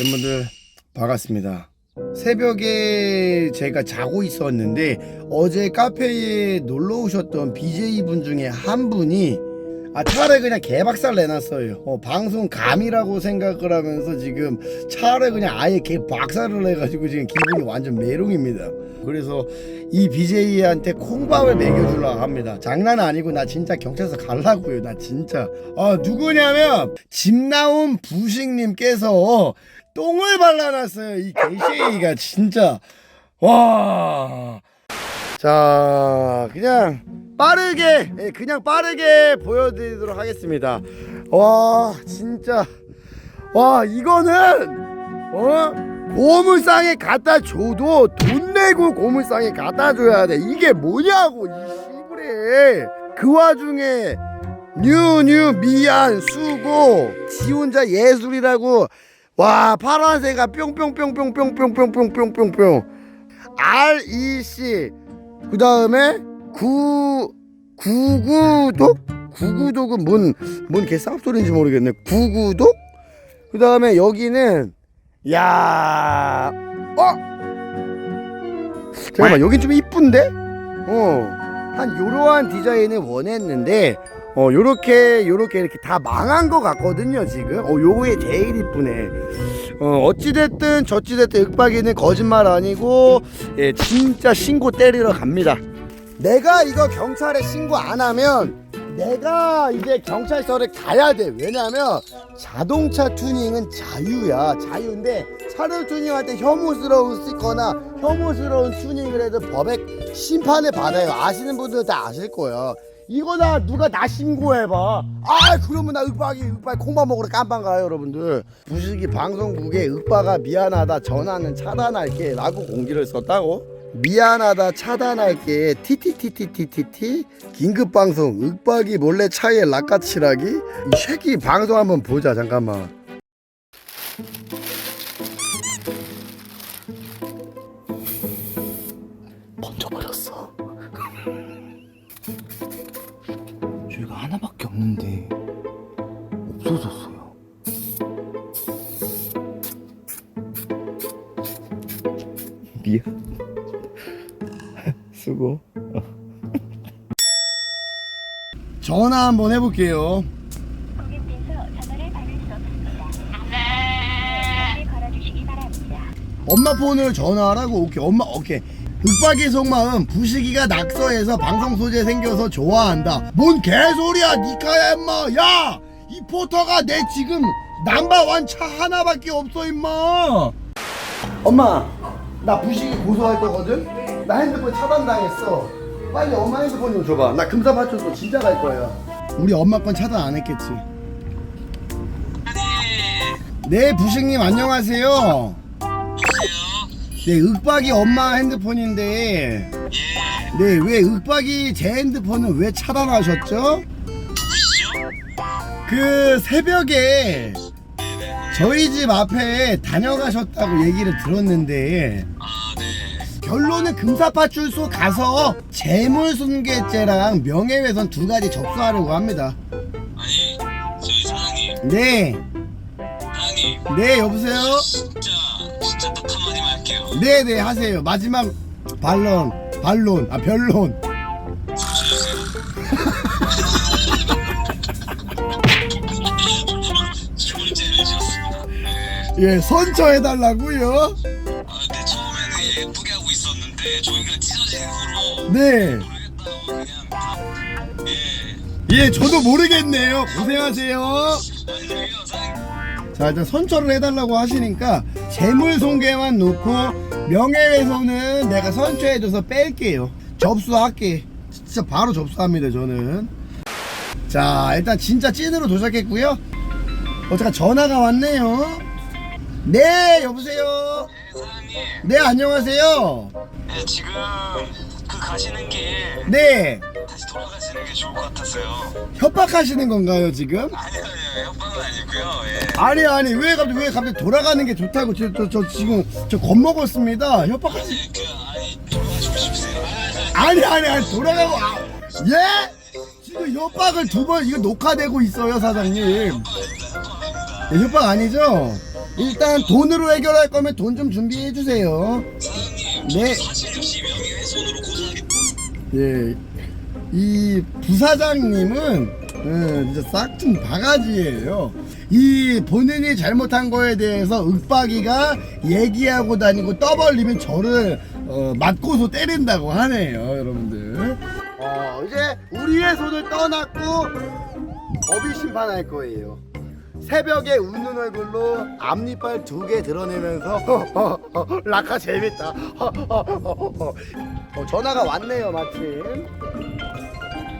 여러분들 반갑습니다. 새벽에 제가 자고 있었는데 어제 카페에 놀러 오셨던 BJ 분 중에 한 분이 아 차를 그냥 개박살 내놨어요. 어, 방송 감이라고 생각을 하면서 지금 차를 그냥 아예 개박살을 내가지고 지금 기분이 완전 메롱입니다. 그래서 이 BJ한테 콩밥을 먹여주려고 합니다. 장난 아니고 나 진짜 경찰서 갈라고요. 나 진짜. 아 누구냐면 집 나온 부식님께서 똥을 발라놨어요. 이 개쉐이가 진짜 와. 자 그냥 빠르게 예, 그냥 빠르게 보여드리도록 하겠습니다. 와 진짜 와 이거는 어 고물상에 갖다 줘도 돈 내고 고물상에 갖다 줘야 돼. 이게 뭐냐고 이 씨부레. 그 와중에 뉴뉴 미안 수고 지 혼자 예술이라고 와 파란새가 뿅뿅뿅뿅뿅뿅뿅뿅뿅뿅 REC 그 다음에 구 구구독 구구독은 뭔 뭔 개쌉 소리인지 모르겠네 구구독 그 다음에 여기는 야 어? 잠깐만 여긴 좀 이쁜데? 어한 요러한 디자인을 원했는데 어 요렇게 요렇게 이렇게 다 망한 것 같거든요 지금. 어 요게 제일 이쁘네. 어 어찌됐든 저찌됐든 윽박이는 거짓말 아니고 예 진짜 신고 때리러 갑니다. 내가 이거 경찰에 신고 안 하면 내가 이제 경찰서를 가야 돼. 왜냐면 자동차 튜닝은 자유야. 자유인데 차를 튜닝할 때 혐오스러운 스티커나 혐오스러운 튜닝을 해도 법에 심판을 받아요. 아시는 분들은 다 아실 거예요 이거 나 누가 나 신고해봐. 아 그러면 나 윽박이 윽박 콩밥 먹으러 깜빵 가요 여러분들. 부식이 방송국에 윽박아 미안하다 전화는 차단할게 라고 공지를 썼다고? 미안하다 차단할게. 티티티티티티티? 긴급 방송 윽박이 몰래 차에 락가치라기? 이 새끼 방송 한번 보자 잠깐만. 번져버렸어. 전화 한번 해볼게요. 엄마 폰으로 전화하라고 오케이. 엄마 오케이. 윽박의 속마음 부식이가 낙서해서 방송 소재 생겨서 좋아한다. 뭔 개소리야 니카야 임마. 야 이 포터가 내 지금 남바원 차 하나밖에 없어 임마. 엄마 나 부식이 고소할 거거든? 나 핸드폰 차단당했어 빨리 엄마 핸드폰 좀 줘봐. 나 금사 받쳐서 진짜 갈 거야. 우리 엄마 건 차단 안 했겠지. 네 부식님 안녕하세요. 네, 윽박이 엄마 핸드폰인데. 네, 왜 윽박이 제 핸드폰은 왜 차단하셨죠? 그 새벽에 저희 집 앞에 다녀가셨다고 얘기를 들었는데. 결론은 금사파출소 가서 재물손괴죄랑 명예훼손 두 가지 접수하려고 합니다. 아니 저희 사장님 네, 사장님 네 여보세요. 진짜 진짜 딱 한마디만 할게요 네, 네 하세요. 마지막 반론, 반론, 아 변론. 지었습니다 네. 예, 선처해달라고요. 있었는데 조이가 찢어진 후로 네. 모르겠다고 그냥 예 예, 저도 모르겠네요. 고생하세요. 아니 저기요 사장님 자, 일단 선처를 해달라고 하시니까 재물 손괴만 놓고 명예훼손은 내가 선처해줘서 뺄게요. 접수할게. 진짜 바로 접수합니다, 저는. 자, 일단 진짜 찐으로 도착했고요. 어, 잠깐 전화가 왔네요. 네, 여보세요. 네 사장님 네, 안녕하세요. 네 지금 그 가시는 길 네, 다시 돌아가시는 게 좋을 것 같았어요. 협박하시는 건가요, 지금? 아니 아니요 협박은 아니고요. 예. 아니 아니 왜 갑자기 왜 갑자기 돌아가는 게 좋다고 저 저 저 지금 저 겁먹었습니다. 협박하시 아니 그 아니 돌아가시고 싶으세요 아, 아니 아니 아니 돌아가고 아, 예? 지금 협박을 두 번 이거 녹화되고 있어요 사장님. 협박 네, 협박 아니죠? 일단 돈으로 해결할 거면 돈 좀 준비해 주세요. 사장님 네. 예, 이 부사장님은 예, 진짜 싹퉁 바가지예요. 이 본인이 잘못한 거에 대해서 윽박이가 얘기하고 다니고 떠벌리면 저를 어, 맞고서 때린다고 하네요, 여러분들. 어, 이제 우리의 손을 떠났고 법이 심판할 거예요. 새벽에 웃는 얼굴로 앞니빨 두 개 드러내면서 라카 재밌다. 어, 전화가 왔네요 마침.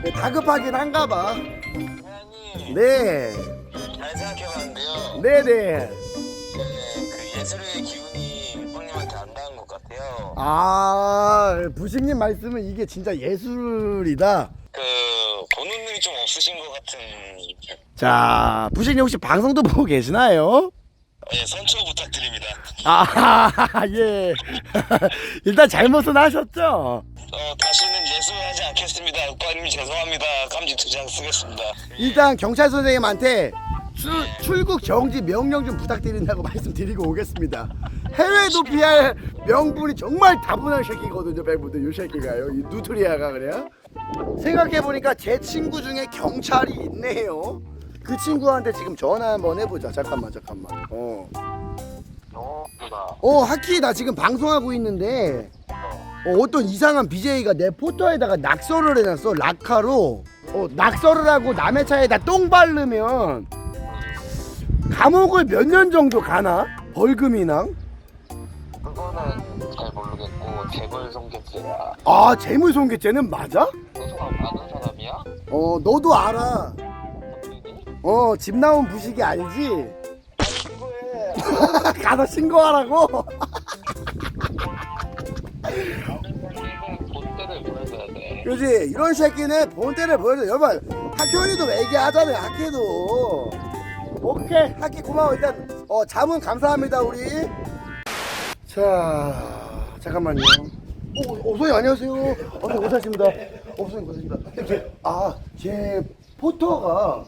네, 다급하긴 한가 봐. 사장님 네, 잘 생각해봤는데요 네네. 네, 그 예술의 기운이 일본님한테 안 닿은 것 같아요 아, 부식님 말씀은 이게 진짜 예술이다. 그 보는 눈이 좀 없으신 것 같은 자, 부식님 혹시 방송도 보고 계시나요? 예, 선처 부탁드립니다 아, 예. 일단 잘못은 하셨죠? 어, 다시는 예술하지 않겠습니다 오빠님 죄송합니다 감지 투장 쓰겠습니다 일단 경찰 선생님한테 출, 출국 정지 명령 좀 부탁드린다고 말씀드리고 오겠습니다. 해외 도 피할 명분이 정말 다분한 새끼거든요, 팬분들. 이 새끼가요. 이 누트리아가 그래요. 생각해보니까 제 친구 중에 경찰이 있네요. 그 친구한테 지금 전화 한번 해보자. 잠깐만, 잠깐만. 어, 너구나 어 하키 나 지금 방송하고 있는데 어, 어떤 이상한 BJ가 내 포토에다가 낙서를 해놨어. 라카로. 어, 낙서를 하고 남의 차에다 똥 바르면 감옥을 몇 년 정도 가나? 벌금이랑? 그거는 잘 모르겠고 재벌성격죄야 아 재물손괴죄는 맞아? 소송하고 아는 사람이야? 어 너도 알아? 어 집 나온 부식이? 친구해 가서 신고하라고? 본때를 보여줘야 돼 그지? 이런 새끼는 본때를 보여줘. 여러분 학교이도 얘기하잖아요 학교도. 오케이 학교 고마워. 일단 어 자문 감사합니다 우리. 자 잠깐만요. 오, 어, 선생님 안녕하세요. 어, 선생님 고생하십니다. 어, 선생님 고생하십니다. 이렇게 아 제 포터가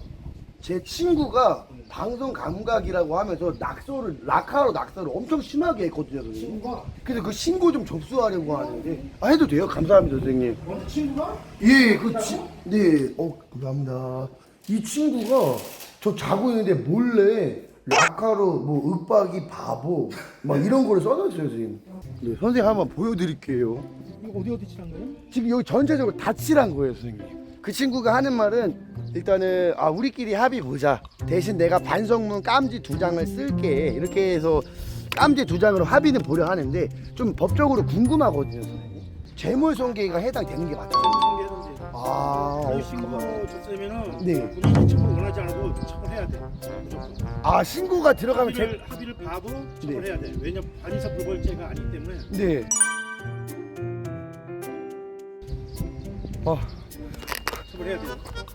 제 친구가 방송 감각이라고 하면서 낙서를 라카로 낙서를 엄청 심하게 했거든요 선생님 그래서 그 신고 좀 접수하려고 하는데 아 해도 돼요 감사합니다 선생님 친구가? 예, 그 친, 네, 어, 감사합니다. 이 친구가 저 자고 있는데 몰래 라카로 뭐 윽박이 바보 막 이런 거를 써놨어요, 선생님. 네, 선생님 한번 보여드릴게요. 이거 어디 어디 칠한 거예요? 지금 여기 전체적으로 다 칠한 거예요, 선생님. 그 친구가 하는 말은 일단은 아 우리끼리 합의 보자. 대신 내가 반성문 깜지 두 장을 쓸게. 이렇게 해서 깜지 두 장으로 합의는 보려 하는데 좀 법적으로 궁금하거든요, 선생님. 재물손괴가 해당되는 게 맞죠? 아, 그 어, 신고 줬으면은 네. 본인이 처벌 원하지 않아도 처벌해야 돼. 무조건. 아 신고가 들어가면 제 합의를 합의를 봐도 처벌해야 돼. 왜냐 반의사 불벌죄가 아니기 때문에 네. 어, 처벌해야 돼.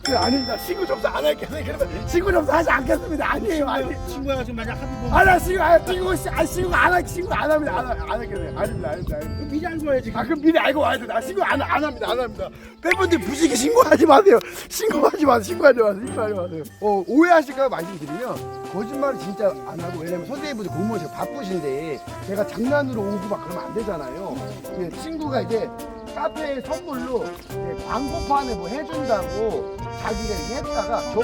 그 아닙니다. 신고 접수 안 할게요. 네, 그러면 신고 접수 하지 않겠습니다. 아니에요, 아니. 친구가 지금 만약 합의 보면 아, 나 신고, 아, 신고, 씨, 아, 신고 안 할, 신고 안 합니다. 안, 하- 안 할게요. 아닙니다, 아닙니다. 아닙니다. 미리 알고 와야지. 아, 그럼 미리 알고 와야 돼. 나 신고 안, 안 합니다, 안 합니다. 팬분들 부식이 신고하지 마세요. 신고하지 마세요. 신고하지 마세요. 신고하지 마세요. 어, 오해하실까 말씀드리면 거짓말을 진짜 안 하고 왜냐면 선생님분들 공무원 제가 바쁘신데 제가 장난으로 오고 막 그러면 안 되잖아요. 예, 친구가 이제 카페에 선물로 이제 광고판에 뭐 해준다고 자기가 이렇게 했다가 저,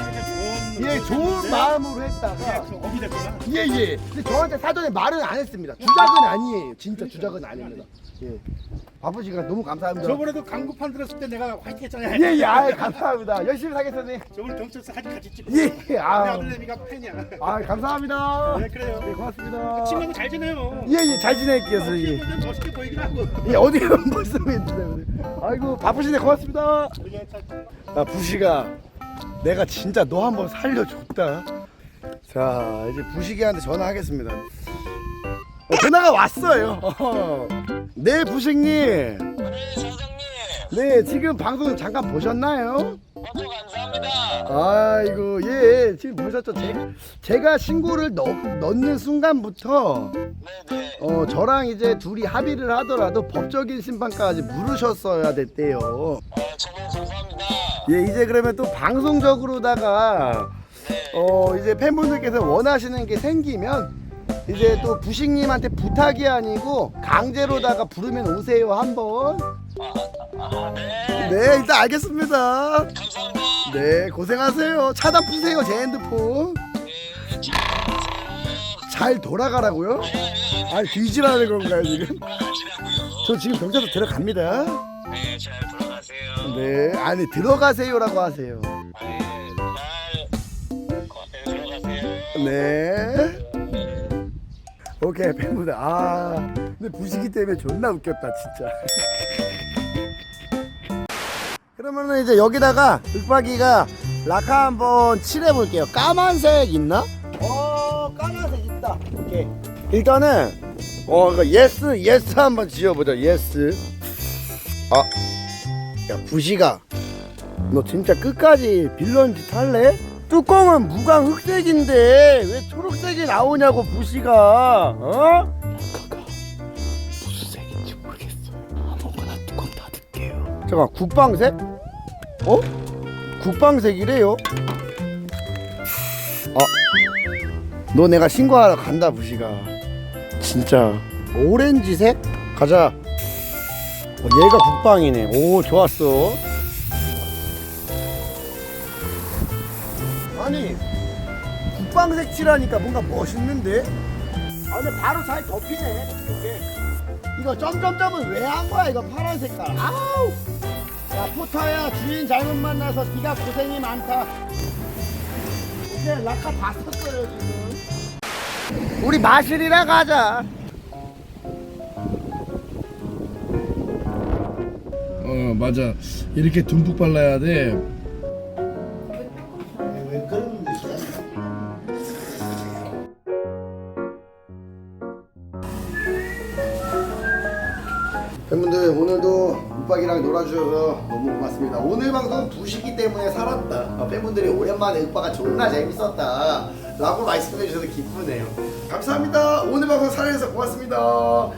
예, 좋은 마음으로 했다가 업이 됐구나. 예 예. 근데 저한테 사전에 말은 안 했습니다. 주작은 아니에요. 진짜 주작은 아닙니다. 예. 바쁘시니까 너무 감사합니다. 저번에도 광고판 들었을 때 내가 화이팅 했잖아요. 예 예. 아 감사합니다. 열심히 사겠습니다. 저번에 경찰서 사진 같이 찍고. 예, 예, 우리 아. 아들내미가 팬이야. 아 감사합니다. 네 그래요. 네 고맙습니다. 친구하고 잘 지내요. 예 예 잘 지낼게요 선생님. 좀 멋있게 보이긴 하고. 예 어디가 말씀했는데 아이고 바쁘신데 고맙습니다. 아 부시가 내가 진짜 너 한번 살려줬다. 자 이제 부시기한테 전화하겠습니다. 어, 전화가 왔어요. 네 부식님. 네 사장님 네 지금 방송 잠깐 보셨나요? 감사합니다 아이고 예 지금 보셨죠? 제, 제가 신고를 넣, 넣는 순간부터 네 네 어 저랑 이제 둘이 합의를 하더라도 법적인 심판까지 물으셨어야 됐대요. 아 정말 감사합니다 예 이제 그러면 또 방송적으로다가 네어 이제 팬분들께서 원하시는 게 생기면 이제 또 부식님한테 부탁이 아니고 강제로다가 부르면 오세요 한번. 아, 네. 네 일단 알겠습니다. 감사합니다. 네 고생하세요. 차단 푸세요 제 핸드폰. 네, 잘 돌아가라고요? 네, 네, 아 뒤지라는 건가요 지금? 가시라고요. 저 지금 경찰서 들어갑니다. 네, 잘. 네 아니 들어가세요라고 하세요. 네, 네. 오케이 팬분들 아 근데 부식이 때문에 존나 웃겼다 진짜. 그러면은 이제 여기다가 윽박이가 라카 한번 칠해 볼게요. 까만색 있나? 어 까만색 있다. 오케이. 일단은 어 이거 예스 예스 한번 지어보자 예스. 아, 야 부시가 너 진짜 끝까지 빌런 짓 할래? 뚜껑은 무광 흑색인데 왜 초록색이 나오냐고 부시가 어? 라카가 무슨 색인지 모르겠어요. 아무거나 뚜껑 닫을게요. 잠깐 국방색? 어? 국방색이래요? 아, 너 내가 신고하러 간다 부시가 진짜 오렌지색? 가자 어, 얘가 국방이네. 오 좋았어. 아니 국방색 칠하니까 뭔가 멋있는데? 아 근데 바로 잘 덮이네. 이렇게. 이거 점점점은 왜 한 거야 이거 파란 색깔? 아우! 야 포타야 주인 잘못 만나서 네가 고생이 많다. 이제 라카 다 썼어요 지금. 우리 마실이라 가자 어 맞아. 이렇게 듬뿍 발라야 돼? 팬분들 오늘도 윽박이랑 놀아주셔서 너무 고맙습니다. 오늘 방송 부시기 때문에 살았다. 아, 팬분들이 오랜만에 윽박가 존나 재밌었다. 라고 말씀해 주셔서 기쁘네요. 감사합니다. 오늘 방송 사랑해주셔서 고맙습니다